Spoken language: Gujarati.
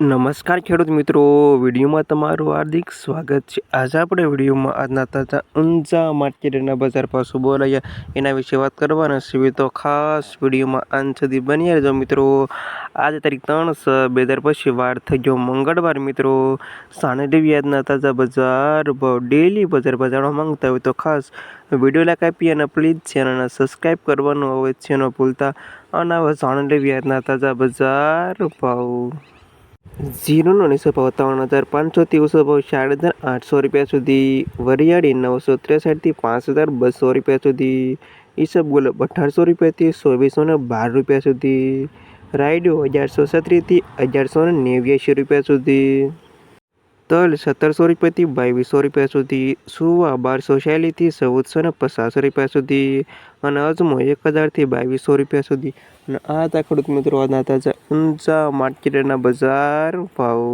નમસ્કાર ખેડૂત મિત્રો, વિડીયોમાં તમારું હાર્દિક સ્વાગત છે. આજે આપણે વિડીયોમાં આજના તાજા ઊંઝા માર્કેટના બજાર ભાવ શું બોલાયા, એના વિશે વાત કરવાના છીએ. તો ખાસ વિડીયોમાં અંત સુધી બની રહેજો મિત્રો. આજે તારીખ ત્રણ બે હજાર પછી વાર થઈ ગયો મંગળવાર મિત્રો. સાણેરી વ્યાજના તાજા બજાર ભાવ ડેલી બજાર બજારમાં માંગતા હોય તો ખાસ વીડિયો લાઈક આપી અને પ્લીઝ ચેનલને સબસ્ક્રાઈબ કરવાનું હોય છે, ન ભૂલતા. અને હવે સાણેરી વ્યાજના તાજા બજાર ભાવ. જીરોનો નીચો ભાવ ત્રણ હજાર પાંચસોથી ઓછો ભાવ ચાર હજાર આઠસો રૂપિયા સુધી વરિયાળી નવસો ત્રેસઠથી પાંચ હજાર બસો રૂપિયા સુધી ઈસબગુલ અઢારસો રૂપિયાથી ચોવીસો ને બાર રૂપિયા સુધી રાયડો અગિયારસો સત્રીથી અગિયારસો ને નેવ્યાસી રૂપિયા સુધી તલ સત્તરસો રૂપિયાથી બાવીસો રૂપિયા સુધી, સુવા બારસો શૈલીથી ચૌદસો ને પચાસ રૂપિયા સુધી અને અજમો એક હજારથી બાવીસો રૂપિયા સુધી. અને આ હતા ખેડૂત મિત્રો આજના તાજા ઊંચા માર્કેટના બજાર ભાવ.